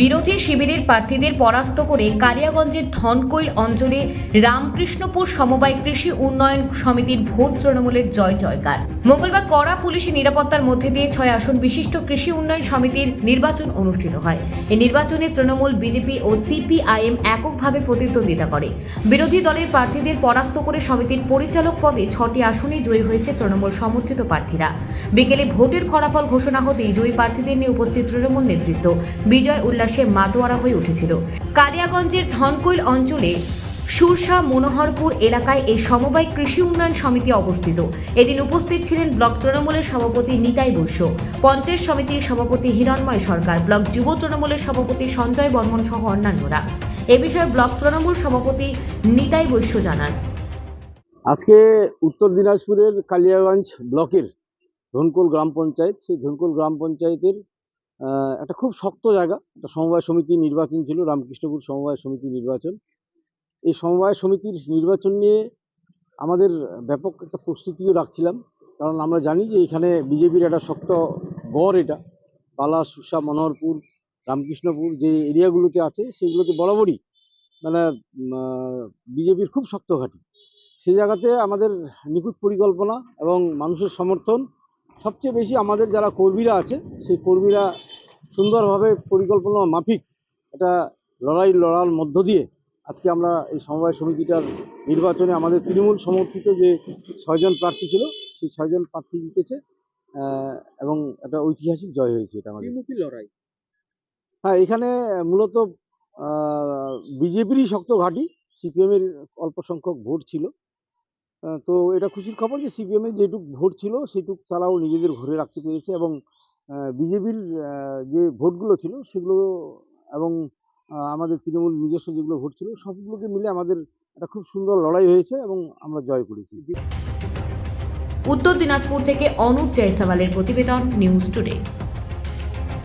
বিরোধী শিবিরের প্রার্থীদের পরাস্ত করে কালিয়াগঞ্জের ধনকৈল অঞ্চলে রামকৃষ্ণপুর সমবায় কৃষি উন্নয়ন সমিতির ভোট তৃণমূলের জয় জয়কার। মঙ্গলবার কড়া পুলিশি নিরাপত্তার মধ্যে দিয়ে ছয় আসন বিশিষ্ট কৃষি উন্নয়ন সমিতির নির্বাচন অনুষ্ঠিত হয়। এই নির্বাচনে তৃণমূল, বিজেপি ও সিপিআইএম এককভাবে প্রতিদ্বন্দ্বিতা করে। বিরোধী দলের প্রার্থীদের পরাস্ত করে সমিতির পরিচালক পদে ছটি আসনে জয়ী হয়েছে তৃণমূল সমর্থিত প্রার্থীরা। বিকেলে ভোটের ফলাফল ঘোষণা হতেই জয়ী প্রার্থীদের নিয়ে উপস্থিত তৃণমূল নেতৃত্ব। বিজয় উল্লাসে মাতোয়ারা হয়ে উঠেছিল। কালিয়াগঞ্জের ধনকৈল অঞ্চলে সুরসা মনোহরপুর এলাকায় এই সমবায় কৃষি উন্নয়ন সমিতি অবস্থিত। এদিন উপস্থিত ছিলেন ব্লক তৃণমূলের সভাপতি নিতাই বৈশ্য পঞ্চায়েত সমিতির সভাপতি হিরণময় সরকার, ব্লক যুব তৃণমূলের সভাপতি সঞ্জয় বর্মন সহ অন্যান্যরা। এ বিষয়ে ব্লক তৃণমূল সভাপতি নিতাই বৈশ্য জানান। আজকে উত্তর দিনাজপুরের কালিয়াগঞ্জ ব্লকের ধনকুল গ্রাম পঞ্চায়েত, সেই ধনকুল গ্রাম পঞ্চায়েতের একটা খুব শক্ত জায়গা। একটা সমবায় সমিতি নির্বাচন ছিল, রামকৃষ্ণপুর সমবায় সমিতি নির্বাচন। এই সমবায় সমিতির নির্বাচন নিয়ে আমাদের ব্যাপক একটা প্রস্তুতিও রাখছিলাম। কারণ আমরা জানি যে এখানে বিজেপির একটা শক্ত গড় এটা। পালা সুসা মনোহরপুর, রামকৃষ্ণপুর যে এরিয়াগুলোতে আছে, সেগুলোতে বরাবরই মানে বিজেপির খুব শক্ত ঘাঁটি। সেই জায়গাতে আমাদের নিখুঁত পরিকল্পনা এবং মানুষের সমর্থন সবচেয়ে বেশি আমাদের যারা কর্মীরা আছে সেই কর্মীরা সুন্দরভাবে পরিকল্পনা মাফিক একটা লড়াই লড়ার মধ্য দিয়ে আজকে আমরা এই সমবায় সমিতিটার নির্বাচনে আমাদের তৃণমূল সমর্থিত যে ছয়জন প্রার্থী ছিল সেই ছয়জন প্রার্থী জিতেছে এবং একটা ঐতিহাসিক জয় হয়েছে এটা আমাদের। লড়াই। হ্যাঁ এখানে মূলত বিজেপিরই শক্ত ঘাঁটি সিপিএমের অল্প সংখ্যক ভোট ছিল। তো এটা খুশির খবর যে সিপিএমের যেটুক ভোট ছিল, সেটুক তারাও নিজেদের ঘরে রাখতে পেরেছে এবং বিজেপির যে ভোটগুলো ছিল সেগুলো এবং আমাদের তৃণমূল নিজস্ব যেগুলো ভোট ছিল সবগুলোকে মিলে আমাদের একটা খুব সুন্দর লড়াই হয়েছে এবং আমরা জয় করেছি। উত্তর দিনাজপুর থেকে অনুপ জয়সওয়ালের প্রতিবেদন নিউজ টুডে।